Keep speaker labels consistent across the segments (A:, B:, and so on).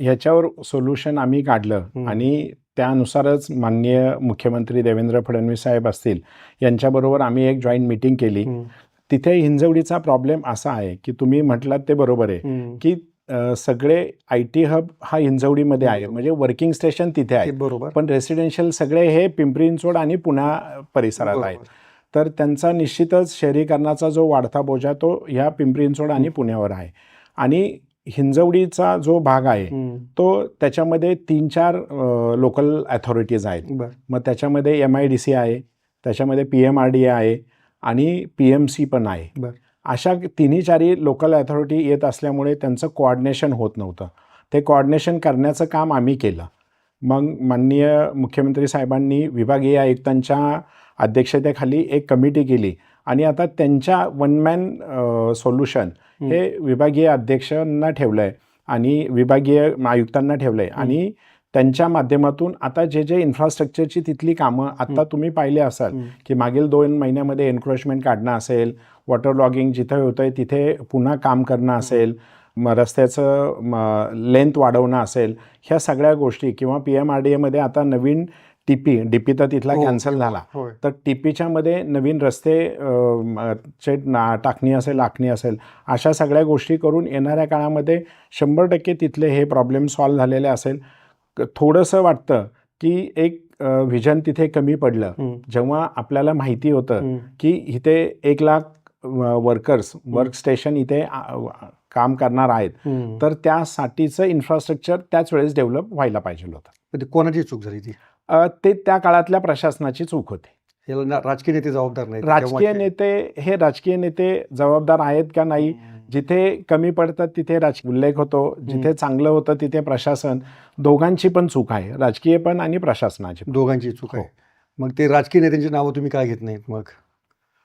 A: ह्याच्यावर सोल्युशन आम्ही काढलं. आणि त्यानुसारच माननीय मुख्यमंत्री देवेंद्र फडणवीस साहेब असतील यांच्याबरोबर आम्ही एक जॉईंट मीटिंग केली. तिथे हिंजवडीचा प्रॉब्लेम असा आहे की तुम्ही म्हटलात ते बरोबर आहे. की सगळे आय टी हब हा हिंजवडीमध्ये आहे. म्हणजे वर्किंग स्टेशन तिथे आहे.
B: बरोबर.
A: पण रेसिडेन्शियल सगळे हे पिंपरी चिंचवड आणि पुण्या परिसरात आहेत. तर त्यांचा निश्चितच शहरीकरणाचा जो वाढता बोजा तो ह्या पिंपरी चिंचवड आणि पुण्यावर आहे. आणि हिंजवडीचा जो भाग आहे तो त्याच्यामध्ये तीन चार लोकल अथॉरिटीज आहेत. मग त्याच्यामध्ये एम आय डी सी आहे त्याच्यामध्ये पी एम आर डी आहे आणि पी एम सी पण आहे.
B: बर.
A: अशा तिन्ही चारी लोकल अथॉरिटी येत असल्यामुळे त्यांचं कोऑर्डिनेशन होत नव्हतं. ते कोऑर्डिनेशन करण्याचं काम आम्ही केलं. मग माननीय मुख्यमंत्री साहेबांनी विभागीय आयुक्तांच्या अध्यक्षतेखाली एक कमिटी केली. आणि आता त्यांच्या वन मॅन सोल्युशन हे विभागीय अध्यक्षांना ठेवलं आहे आणि विभागीय आयुक्तांना ठेवलं आहे आणि त्यांच्या माध्यमातून आता जे जे इन्फ्रास्ट्रक्चरची तिथली कामं आता. तुम्ही पाहिले असाल की मागील दोन महिन्यामध्ये एन्क्रोचमेंट काढणं असेल वॉटर लॉगिंग जिथं होतं आहे तिथे पुन्हा काम करणं असेल मग रस्त्याचं लेंथ वाढवणं असेल ह्या सगळ्या गोष्टी किंवा पी एम आर डी एमध्ये आता नवीन टी पी डी पी तर तिथला
B: हो,
A: कॅन्सल झाला. तर टीपीच्या मध्ये नवीन रस्ते चे ना टाकणी असेल आखणी असेल अशा सगळ्या गोष्टी करून येणाऱ्या काळामध्ये शंभर टक्के तिथले हे प्रॉब्लेम सॉल्व्ह झालेले असेल. थोडंसं वाटतं की एक व्हिजन तिथे कमी पडलं. जेव्हा आपल्याला माहिती होतं की इथे एक लाख वर्कर्स वर्क स्टेशन इथे काम करणार आहेत. तर त्यासाठीचं इन्फ्रास्ट्रक्चर त्याच वेळेस डेव्हलप व्हायला पाहिजे होतं.
B: कोणाची चूक झाली ती?
A: ते त्या काळातल्या प्रशासनाची चूक होती.
B: याला राजकीय नेते जबाबदार नाही
A: राजकीय नेते हे राजकीय नेते जबाबदार आहेत का नाही जिथे कमी पडतात तिथे राजकीय उल्लेख होतो जिथे चांगलं होतं तिथे प्रशासन दोघांची पण चूक आहे राजकीय पण आणि प्रशासनाची.
B: दोघांची चूक आहे.
A: हो.
B: मग ते राजकीय नेत्यांची नावं तुम्ही काय घेत नाहीत मग?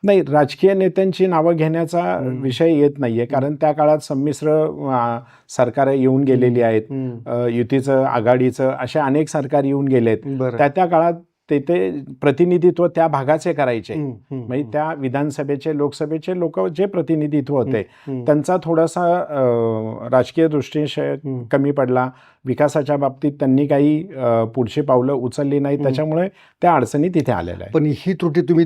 A: नाही राजकीय नेत्यांची नावं घेण्याचा. विषय येत नाहीये. कारण त्या काळात संमिश्र सरकार येऊन गेलेली आहेत. युतीचं आघाडीचं असे अनेक सरकार येऊन गेलेत. त्या त्या काळात ते ते प्रतिनिधित्व त्या भागाचे करायचे. म्हणजे त्या विधानसभेचे लोकसभेचे लोक जे प्रतिनिधित्व होते त्यांचा थोडासा राजकीय दृष्टीशय कमी पडला. विकासाच्या बाबतीत त्यांनी काही पुढची पावलं उचलली नाही. त्याच्यामुळे त्या अडचणी तिथे आलेल्या आहेत.
B: पण ही त्रुटी तुम्ही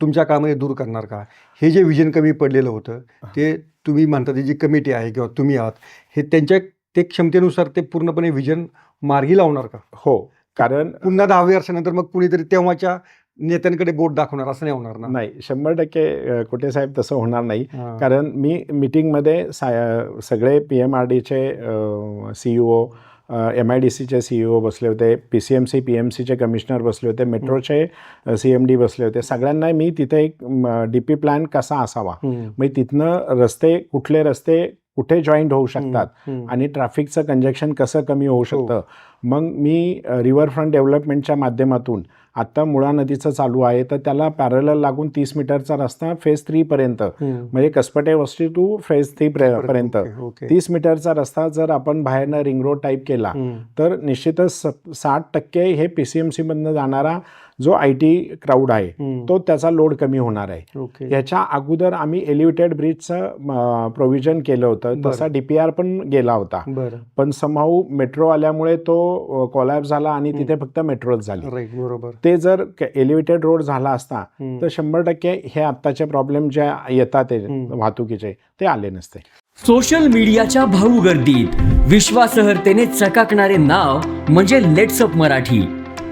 B: तुमच्या कामामध्ये दूर करणार का? हे जे विजन कमी पडलेलं होतं ते तुम्ही म्हणता ती जी कमिटी आहे किंवा तुम्ही आहात हे त्यांच्या ते क्षमतेनुसार ते पूर्णपणे विजन मार्गी लावणार का?
A: हो कारण
B: पुन्हा दहावी वर्षानंतर मग कुणीतरी तेव्हाच्या नेत्यांकडे बोट दाखवणार असं नाही होणार ना?
A: नाही शंभर टक्के कुठे साहेब तसं होणार नाही. कारण मी मीटिंगमध्ये सा सगळे पी एम आर डीचे C O M I D सीचे सी ई ओ बसले होते P C M C P M सीचे कमिशनर बसले होते मेट्रोचे सी एम डी बसले होते. सगळ्यांना मी तिथे एक डी पी प्लॅन कसा असावा?
B: हम्म,
A: म्हणजे तिथनं रस्ते कुठले रस्ते कुठे जॉईंट होऊ शकतात? आणि ट्रॅफिकचं कंजेक्शन कसं कमी होऊ शकतं? मग मी रिव्हरफ्रंट डेव्हलपमेंटच्या माध्यमातून आत्ता मुळा नदीचं चालू आहे तर त्याला पॅरल लागून तीस मीटरचा रस्ता फेज थ्रीपर्यंत
B: हम्म.
A: म्हणजे कसपटे वस्ती टू फेज थ्री पर्यंत. तीस मीटरचा रस्ता जर आपण बाहेरनं रिंग रोड टाईप केला तर निश्चितच साठ टक्के हे पी सी एम सीमधनं जाणारा जो आय टी क्राऊड आहे तो त्याचा लोड कमी होणार आहे. याच्या अगोदर आम्ही एलिव्हेटेड ब्रिजचं प्रोव्हिजन केलं होतं. तसा डी पी आर पण गेला होता. पण समहाऊ मेट्रो आल्यामुळे तो कॉलॅप झाला आणि तिथे फक्त मेट्रोच झाली.
B: बरोबर.
A: ते जर एलिव्हेटेड रोड झाला असता. तर शंभर टक्के हे आत्ताचे प्रॉब्लेम जे येतात. वाहतुकीचे ते आले नसते.
C: सोशल मीडियाच्या भाऊ गर्दीत विश्वासार्हतेने चकाकणारे नाव म्हणजे लेट्सअप मराठी.